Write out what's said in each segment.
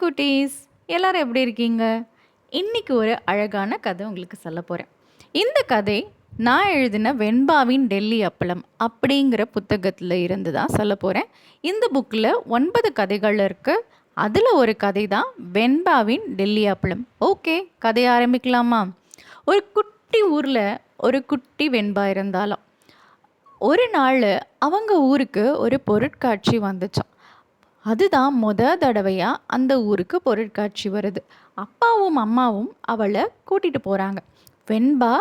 குட்டீஸ் எல்லாரும் எப்படி இருக்கீங்க? இன்னைக்கு ஒரு அழகான கதை உங்களுக்கு சொல்ல போகிறேன் இந்த கதை நான் எழுதின வெண்பாவின் டெல்லி அப்பளம் அப்படிங்கிற புத்தகத்தில் இருந்து தான் சொல்ல போகிறேன் இந்த புக்கில் ஒன்பது கதைகள் இருக்குது அதில் ஒரு கதை தான் வெண்பாவின் டெல்லி அப்பளம். ஓகே கதையை ஆரம்பிக்கலாமா? ஒரு குட்டி ஊரில் ஒரு குட்டி வெண்பா இருந்தாலும் ஒரு நாள் அவங்க ஊருக்கு ஒரு பொருட்காட்சி வந்துச்சாம். அதுதான் முத தடவையாக அந்த ஊருக்கு பொருட்காட்சி வருது. அப்பாவும் அம்மாவும் அவளை கூட்டிகிட்டு போகிறாங்க வெண்பா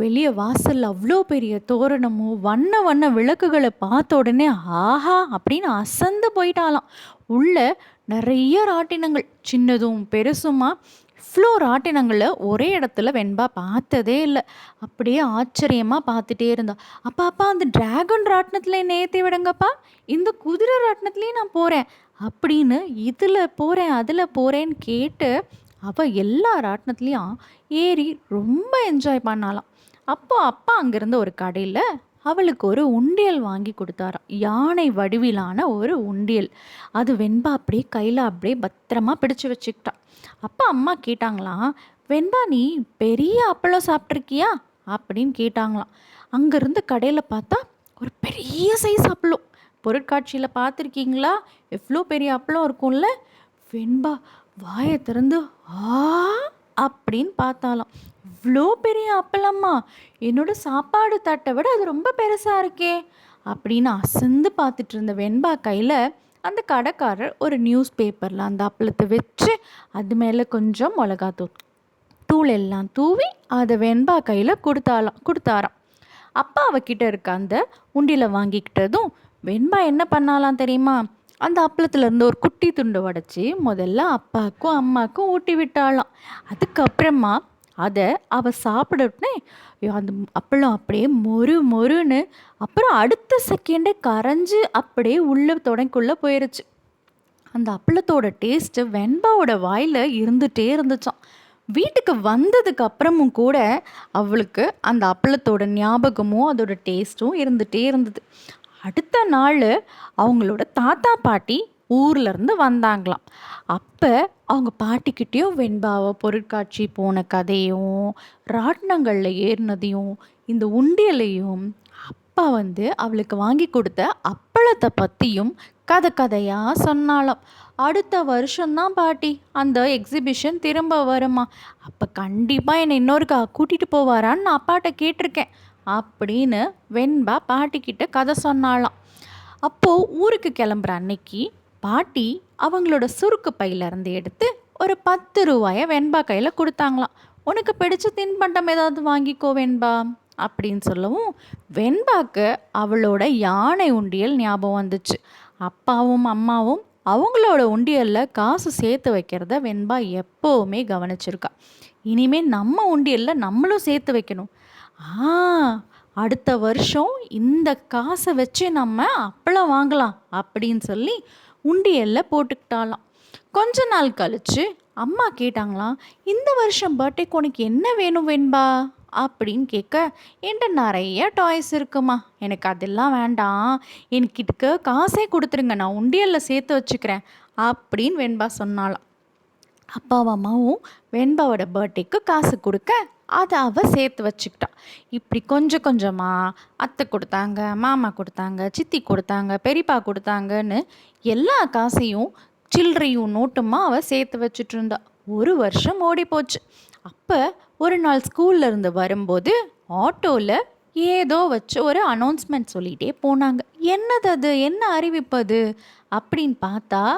வெளியே வாசல் அவ்வளோ பெரிய தோரணமும் வண்ண வண்ண விளக்குகளை பார்த்த உடனே ஆஹா அப்படின்னு அசந்து போயிட்டாலாம் உள்ள நிறைய ராட்டினங்கள் சின்னதும் பெருசுமா இவ்வளோ ராட்டினங்களை ஒரே இடத்துல வெண்பா பார்த்ததே இல்லை. அப்படியே ஆச்சரியமாக பார்த்துட்டே இருந்தா. அப்பா அப்பா அந்த டிராகன் ராட்டினத்தில் என்னை ஏற்றி விடுங்கப்பா. இந்த குதிரை ராட்டினத்துலேயும் நான் போகிறேன் அப்படின்னு இதில் போகிறேன் அதில் போகிறேன்னு கேட்டு அவள் எல்லா ராட்டினத்துலேயும் ஏறி ரொம்ப என்ஜாய் பண்ணாலாம் அப்போ அப்பா அங்கேருந்து ஒரு கடையில் அவளுக்கு ஒரு உண்டியல் வாங்கி கொடுத்தாராம். யானை வடிவிலான ஒரு உண்டியல். அது வெண்பா அப்படியே கையில் அப்படியே பத்திரமா பிடிச்சு வச்சுக்கிட்டா அப்பா அம்மா கேட்டாங்களாம் வெண்பா நீ பெரிய அப்பளம் சாப்பிட்ருக்கியா அப்படின்னு கேட்டாங்களாம். அங்கேருந்து கடையில் பார்த்தா ஒரு பெரிய சைஸ் அப்பளம். பொருட்காட்சியில் பார்த்துருக்கீங்களா? எவ்வளோ பெரிய அப்பளம் இருக்கும்ல? வெண்பா வாயை திறந்து ஆ அப்படின்னு பார்த்தாலாம் இவ்வளோ பெரிய அப்பளம்மா என்னோட சாப்பாடு தட்டை விட அது ரொம்ப பெருசாக இருக்கே அப்படின்னு அசந்து பார்த்துட்டு இருந்த வெண்பா கையில் அந்த கடைக்காரர் ஒரு நியூஸ் பேப்பரில் அந்த அப்பளத்தை வச்சு அது மேலே கொஞ்சம் மிளகாத்தூள் தூள் எல்லாம் தூவி அதை வெண்பா கையில் கொடுத்தாலாம் கொடுத்தாராம். அப்பா அவகிட்ட இருக்க அந்த உண்டியில் வாங்கிக்கிட்டதும் வெண்பா என்ன பண்ணாலாம் தெரியுமா? அந்த அப்பளத்துலேருந்து ஒரு குட்டி துண்டு உடச்சி முதல்ல அப்பாவுக்கும் அம்மாவுக்கும் ஊட்டி விட்டாளாம். அதுக்கப்புறமா அதை அவள் சாப்பிடனே அந்த அப்பளம் அப்படியே மொறு மொறுன்னு அப்புறம் அடுத்த செகண்டே கரைஞ்சு அப்படியே உள்ள தொடங்குள்ளே போயிருச்சு. அந்த அப்பளத்தோட டேஸ்ட்டு வெண்பாவோட வாயில் இருந்துகிட்டே இருந்துச்சான் வீட்டுக்கு வந்ததுக்கு அப்புறமும் கூட அவளுக்கு அந்த அப்பளத்தோட ஞாபகமும் அதோட டேஸ்ட்டும் இருந்துகிட்டே இருந்தது. அடுத்த நாள் அவங்களோட தாத்தா பாட்டி ஊர்லேருந்து வந்தாங்களாம். அப்போ அவங்க பாட்டிக்கிட்டேயும் வெண்பாவை பொருட்காட்சி போன கதையும் ராட்டினங்களில் ஏறினதையும் இந்த உண்டியலையும் அப்பா வந்து அவளுக்கு வாங்கி கொடுத்த அப்பளத்தை பற்றியும் கதை கதையாக சொன்னாலாம் அடுத்த வருஷம்தான் பாட்டி அந்த எக்ஸிபிஷன் திரும்ப வருமா. அப்போ கண்டிப்பாக என்னை இன்னொருக்கா கூட்டிகிட்டு போவாரான்னு நான் அப்பாட்ட கேட்டிருக்கேன். அப்படின்னு வெண்பா பாட்டிக்கிட்ட கதை சொன்னாலாம் அப்போது ஊருக்கு கிளம்புற அன்னைக்கு பாட்டி அவங்களோட சுருக்கு பையிலேருந்து எடுத்து ஒரு பத்து ரூபாயை வெண்பா கையில் கொடுத்தாங்களாம். உனக்கு பிடிச்ச தின்பண்டம் ஏதாவது வாங்கிக்கோ வெண்பா அப்படின்னு சொல்லவும் வெண்பாக்கு அவளோட யானை உண்டியல் ஞாபகம் வந்துச்சு. அப்பாவும் அம்மாவும் அவங்களோட உண்டியலில் காசு சேர்த்து வைக்கிறத வெண்பா எப்போவுமே கவனிச்சிருக்கா. இனிமே நம்ம உண்டியலில் நம்மளும் சேர்த்து வைக்கணும். ஆ அடுத்த வருஷம் இந்த காசை வச்சு நம்ம அப்பளம் வாங்கலாம் அப்படின்னு சொல்லி உண்டியலில் போட்டுக்கிட்டாலாம் கொஞ்ச நாள் கழிச்சு அம்மா கேட்டாங்களாம் இந்த வருஷம் பர்த்டேக்கு உனக்கு என்ன வேணும் வேண்பா? அப்படின்னு கேட்க என்கிட்ட நிறைய டாய்ஸ் இருக்குமா. எனக்கு அதெல்லாம் வேண்டாம். எனக்கு காசே கொடுத்துருங்க. நான் உண்டியலில் சேர்த்து வச்சுக்கிறேன். அப்படின்னு வெண்பா சொன்னாலாம் அப்பாவும் அம்மாவும் வெண்பாவோட பர்த்டேக்கு காசு கொடுக்க அதை அவள் சேர்த்து வச்சுக்கிட்டா. இப்படி கொஞ்சம் கொஞ்சமாக அத்தை கொடுத்தாங்க மாமா கொடுத்தாங்க சித்தி கொடுத்தாங்க பெரியப்பா கொடுத்தாங்கன்னு எல்லா காசையும் சில்லறையும் நோட்டுமா அவள் சேர்த்து வச்சுட்டு இருந்தா. ஒரு வருஷம் ஓடி போச்சு அப்போ ஒரு நாள் ஸ்கூல்ல இருந்து வரும்போது ஆட்டோவில் ஏதோ வச்சு ஒரு அனௌன்ஸ்மெண்ட் சொல்லிகிட்டே போனாங்க. என்னது அது? என்ன அறிவிப்பு அது? அப்படின்னு பார்த்தா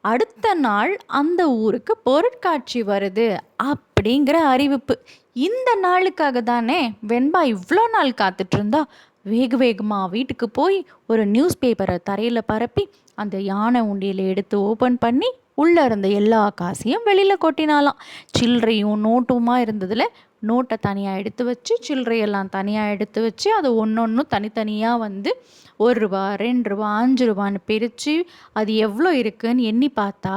அடுத்த நாள் அந்த ஊருக்கு பொருட்காட்சி வருது. அப் அப்படிங்கிற அறிவிப்பு. இந்த நாளுக்காக தானே வெண்பா இவ்வளோ நாள் காத்துட்டு இருந்தா வேக வேகமாக வீட்டுக்கு போய் ஒரு நியூஸ் பேப்பரை தரையில் பரப்பி அந்த யானை உண்டியில் எடுத்து ஓப்பன் பண்ணி உள்ளே இருந்த எல்லா காசையும் வெளியில் கொட்டினாலாம் சில்லறையும் நோட்டுமா இருந்ததில் நோட்டை தனியாக எடுத்து வச்சு சில்லறையெல்லாம் தனியாக எடுத்து வச்சு அது ஒன்று ஒன்றும் தனித்தனியாக வந்து ஒரு ரூபா ரெண்டு ரூபா அஞ்சு ரூபான்னு பிரித்து அது எவ்வளோ இருக்குன்னு எண்ணி பார்த்தா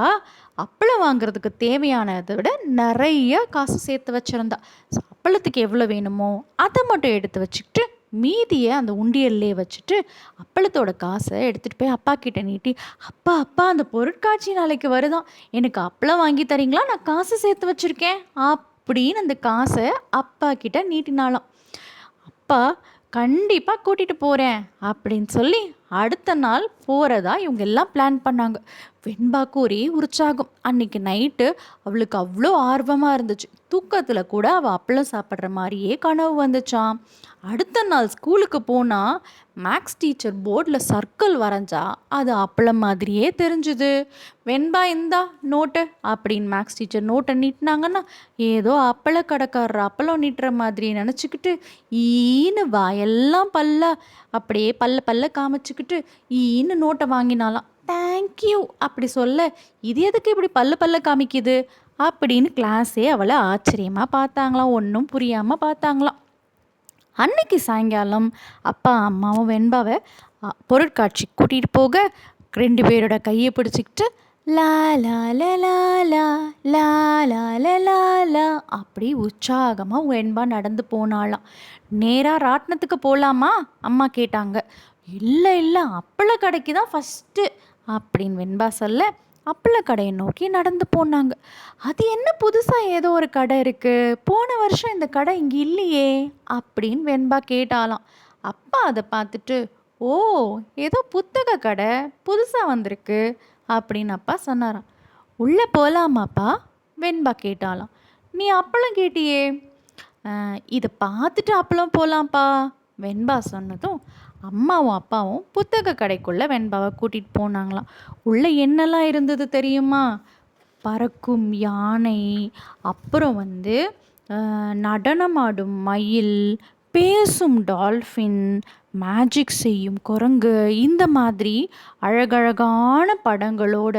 அப்பளம் வாங்குறதுக்கு தேவையானதை விட நிறைய காசு சேர்த்து வச்சுருந்தா. ஸோ அப்பளத்துக்கு எவ்வளோ வேணுமோ அதை மட்டும் எடுத்து வச்சுக்கிட்டு மீதியை அந்த உண்டியல்லே வச்சுட்டு அப்பளத்தோட காசை எடுத்துகிட்டு போய் அப்பா கிட்ட நீட்டி அப்பா அப்பா அந்த பொருட்காட்சி நாளைக்கு வருதான் எனக்கு அப்பளம் வாங்கி தரீங்களா? நான் காசு சேர்த்து வச்சுருக்கேன். அப்படின்னு அந்த காசை அப்பா கிட்ட நீட்டினாலாம் அப்பா கண்டிப்பாக கூட்டிகிட்டு போகிறேன் அப்படின்னு சொல்லி அடுத்த நாள் போகிறதா இவங்க எல்லாம் பிளான் பண்ணாங்க. வெண்பாக்கு ஒரே உற்சாகம். அன்னைக்கு நைட்டு அவளுக்கு அவ்வளோ ஆர்வமாக இருந்துச்சு. தூக்கத்தில் கூட அவள் அப்பளம் சாப்பிட்ற மாதிரியே கனவு வந்துச்சான் அடுத்த நாள் ஸ்கூலுக்கு போனால் மேக்ஸ் டீச்சர் போர்டில் சர்க்கிள் வரைஞ்சா அது அப்பளம் மாதிரியே தெரிஞ்சுது. வெண்பா இந்தா நோட்டு அப்படின்னு மேக்ஸ் டீச்சர் நோட்டை நீட்டினாங்கன்னா ஏதோ அப்பள கடைக்காரர் அப்பளம் நீட்டுற மாதிரி நினச்சிக்கிட்டு ஈன்னு வாயெல்லாம் பல்ல அப்படியே பல்ல பல்ல காமிச்சிக்கிட்டு ஈன்னு நோட்டை வாங்கினாலாம் தேங்க்யூ அப்படி சொல்ல இது எதுக்கு இப்படி பல்லு பல்ல காமிக்குது? அப்படின்னு கிளாஸே அவளை ஆச்சரியமாக பார்த்தாங்களாம். ஒன்றும் புரியாமல் பார்த்தாங்களாம். அன்னைக்கு சாயங்காலம் அப்பா அம்மாவும் வெண்பாவை பொருட்காட்சி கூட்டிகிட்டு போக ரெண்டு பேரோட கையை பிடிச்சிக்கிட்டு லா லா லா லா லா லா லா லா லா அப்படி உற்சாகமாக வெண்பா நடந்து போனாலாம் நேராக ராட்டினத்துக்கு போகலாமா அம்மா கேட்டாங்க. இல்லை இல்லை அப்பள கடைக்கு தான் ஃபஸ்ட்டு அப்படின்னு வெண்பா சொல்ல அப்பள கடையை நோக்கி நடந்து போனாங்க. அது என்ன புதுசாக ஏதோ ஒரு கடை இருக்குது போன வருஷம் இந்த கடை இங்கே இல்லையே அப்படின்னு வெண்பா கேட்டாலாம் அப்பா அதை பார்த்துட்டு ஓ ஏதோ புத்தக கடை புதுசாக வந்திருக்கு அப்படின்னு அப்பா சொன்னாராம். உள்ளே போகலாமாப்பா வெண்பா கேட்டாலாம் நீ அப்பளம் கேட்டியே. இதை பார்த்துட்டு அப்பளம் போகலாம்ப்பா வெண்பா சொன்னதும் அம்மாவும் அப்பாவும் புத்தக கடைக்குள்ளே வெண்பாவை கூட்டிகிட்டு போனாங்களாம். உள்ளே என்னெல்லாம் இருந்தது தெரியுமா? பறக்கும் யானை அப்புறம் வந்து நடனமாடும் மயில் பேசும் டால்ஃபின் மேஜிக் செய்யும் குரங்கு இந்த மாதிரி அழகழகான படங்களோட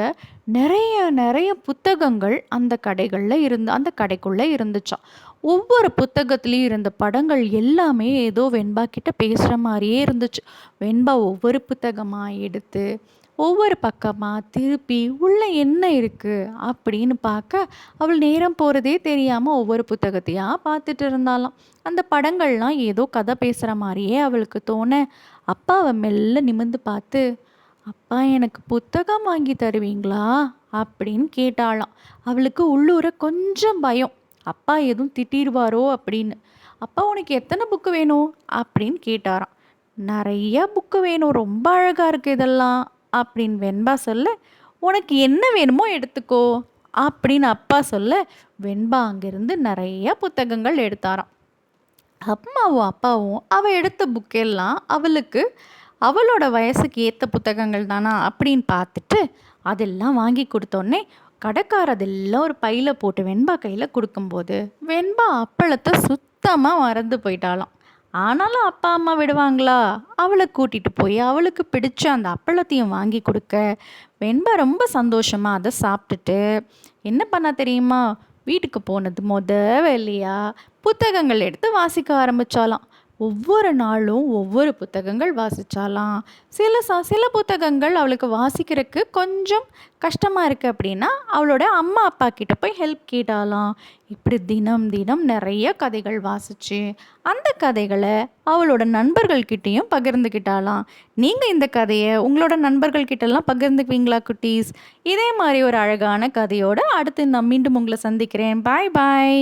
நிறைய நிறைய புத்தகங்கள் அந்த கடைகளில் இருந்து அந்த கடைக்குள்ளே இருந்துச்சாம். ஒவ்வொரு புத்தகத்துலேயும் இருந்த படங்கள் எல்லாமே ஏதோ வெண்பா கிட்ட பேசுகிற மாதிரியே இருந்துச்சு. வெண்பா ஒவ்வொரு புத்தகமாக எடுத்து ஒவ்வொரு பக்கமாக திருப்பி உள்ளே என்ன இருக்குது அப்படின்னு பார்க்க அவள் நேரம் போகிறதே தெரியாமல் ஒவ்வொரு புத்தகத்தையாக பார்த்துட்டு இருந்தாலாம் அந்த படங்கள்லாம் ஏதோ கதை பேசுகிற மாதிரியே அவளுக்கு தோண அப்பாவை மெல்ல நிமிந்து பார்த்து அப்பா எனக்கு புத்தகம் வாங்கி தருவீங்களா? அப்படின்னு கேட்டாளாம். அவளுக்கு உள்ளூர கொஞ்சம் பயம். அப்பா எதுவும் திட்டிடுவாரோ அப்படின்னு. அப்பா உனக்கு எத்தனை புக்கு வேணும்? அப்படின்னு கேட்டாராம். நிறைய புக்கு வேணும். ரொம்ப அழகாக இருக்குது இதெல்லாம். அப்படின்னு வெண்பா சொல்ல உனக்கு என்ன வேணுமோ எடுத்துக்கோ. அப்படின்னு அப்பா சொல்ல வெண்பா அங்கேருந்து நிறைய புத்தகங்கள் எடுத்தாராம். அம்மாவும் அப்பாவும் அவள் எடுத்த புக்கெல்லாம் அவளுக்கு அவளோட வயசுக்கு ஏற்ற புத்தகங்கள் தானா அப்படின்னு பார்த்துட்டு அதெல்லாம் வாங்கி கொடுத்தோன்னே கடைக்காரதெல்லாம் ஒரு பையில் போட்டு வெண்பா கையில் கொடுக்கும்போது வெண்பா அப்பளத்தை சுத்தமாக மறந்து போயிட்டாலாம் ஆனாலும் அப்பா அம்மா விடுவாங்களா? அவளை கூட்டிகிட்டு போய் அவளுக்கு பிடிச்ச அந்த அப்பளத்தையும் வாங்கி கொடுக்க வெண்பா ரொம்ப சந்தோஷமாக அதை சாப்பிட்டுட்டு என்ன பண்ண தெரியுமா? வீட்டுக்கு போனது முத வேலையா? புத்தகங்கள் எடுத்து வாசிக்க ஆரம்பித்தாலாம் ஒவ்வொரு நாளும் ஒவ்வொரு புத்தகங்கள் வாசித்தாலாம் சில சா சில புத்தகங்கள் அவளுக்கு வாசிக்கிறதுக்கு கொஞ்சம் கஷ்டமாக இருக்குது அப்படின்னா அவளோட அம்மா அப்பா கிட்ட போய் ஹெல்ப் கேட்டாலாம். இப்படி தினம் தினம் நிறைய கதைகள் வாசிச்சு அந்த கதைகளை அவளோட நண்பர்கள்கிட்டேயும் பகிர்ந்துக்கிட்டாலாம் நீங்கள் இந்த கதையை உங்களோட நண்பர்கள்கிட்டலாம் பகிர்ந்துக்குவீங்களா குட்டீஸ்? இதே மாதிரி ஒரு அழகான கதையோடு அடுத்து நான் மீண்டும் உங்களை சந்திக்கிறேன். பாய் பாய்